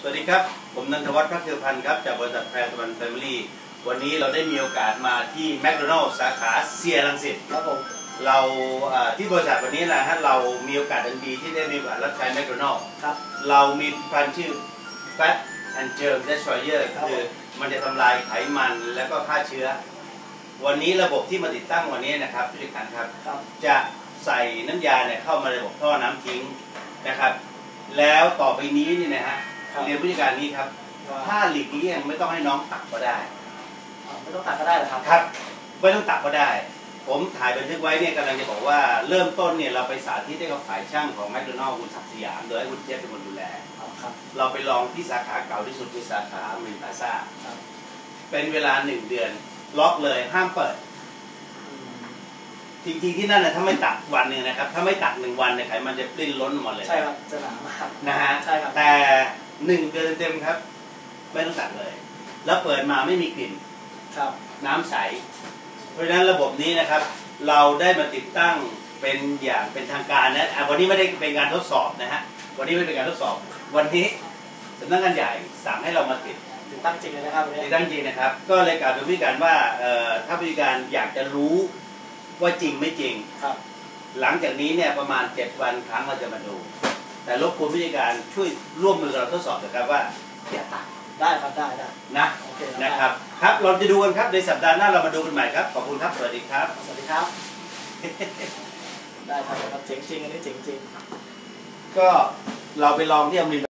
สวัสดีครับ ผมนันทวัฒน์พักเทือพันธ์ครับ จากบริษัทแพรตะวันแฟมิลี่ วันนี้เราได้มีโอกาสมาที่แมคโดนัลล์สาขาเซียรังสิตครับผม เราเอ่อที่บริษัทวันนี้นะฮะเรามีโอกาสอันดีที่ได้มีโอกาสรับใช้แมคโดนัลล์ครับ เรามีพันธุ์ชื่อ Fat and Germ Destroyer ครับคือมันจะทำลายไขมันแล้วก็ฆ่าเชื้อ วันนี้ระบบที่มาติดตั้งวันนี้นะครับผู้จัดการครับครับจะใส่น้ำยาเนี่ยเข้ามาในระบบท่อน้ำทิ้งนะครับ แล้วต่อไปนี้นี่นะฮะครับ เรียนผู้จัดการนี้ครับว่าถ้าหลีกเลี่ยงไม่ต้องให้น้องตักก็ได้อ่าไม่ต้องตัดก็ได้เหรอครับครับ ไม่ต้องตักก็ได้ ผมถ่ายบันทึกไว้เนี่ยกำลังจะบอกว่าเริ่มต้นเนี่ยเราไปสาธิตให้กับฝ่ายช่างของแมคโดนัลล์คุณศักดิ์สยามโดยให้คุณเจฟเป็นคนดูแลอ๋อครับเราไปลองที่สาขาเก่าที่สุดคือสาขาอเมริกาซ่าครับเป็นเวลาหนึ่งเดือน ล็อกเลยห้ามเปิดอืมจริงๆที่นั่นนะถ้าไม่ตักวันหนึ่งนะครับ ถ้าไม่ตักหนึ่งวันเนี่ยไขมันจะปลิ้นล้นออกมาเลย ใช่ครับจะหนามากนะฮะใช่ครับแต่ หนึ่งเดือนเต็มๆครับ ไม่ต้องตักเลย แล้วเปิดมาไม่มีกลิ่นครับ น้ำใส เพราะฉะนั้นระบบนี้นะครับ เราได้มาติดตั้งเป็นอย่างเป็นทางการนะอะวันนี้ไม่ได้เป็นการทดสอบนะฮะวันนี้ไม่เป็นการทดสอบ วันนี้สำนักงานใหญ่สั่งให้เรามาติดติดตั้งจริงเลยนะครับวันตินี้ดตั้งจริงนะครับ ก็เลยกล่าวเป็นวิธีการว่าเอ่อถ้าวิธีการอยากจะรู้ว่าจริงไม่จริงครับ หลังจากนี้เนี่ยประมาณ7วันครั้งเราจะมาดู แต่รบกวนวิธีการช่วยร่วมมือกับเราทดสอบนะครับว่าอย่าตัดได้ครับได้ได้นะโอเคนะครับ ครับเราจะดูกันครับในสัปดาห์หน้าเรามาดูกันใหม่ครับขอบคุณครับสวัสดีครับ สวัสดีครับ ได้ครับครับเจ๋งจริงอันนี้เจ๋งจริงก็เราไปลองที่อเมริกา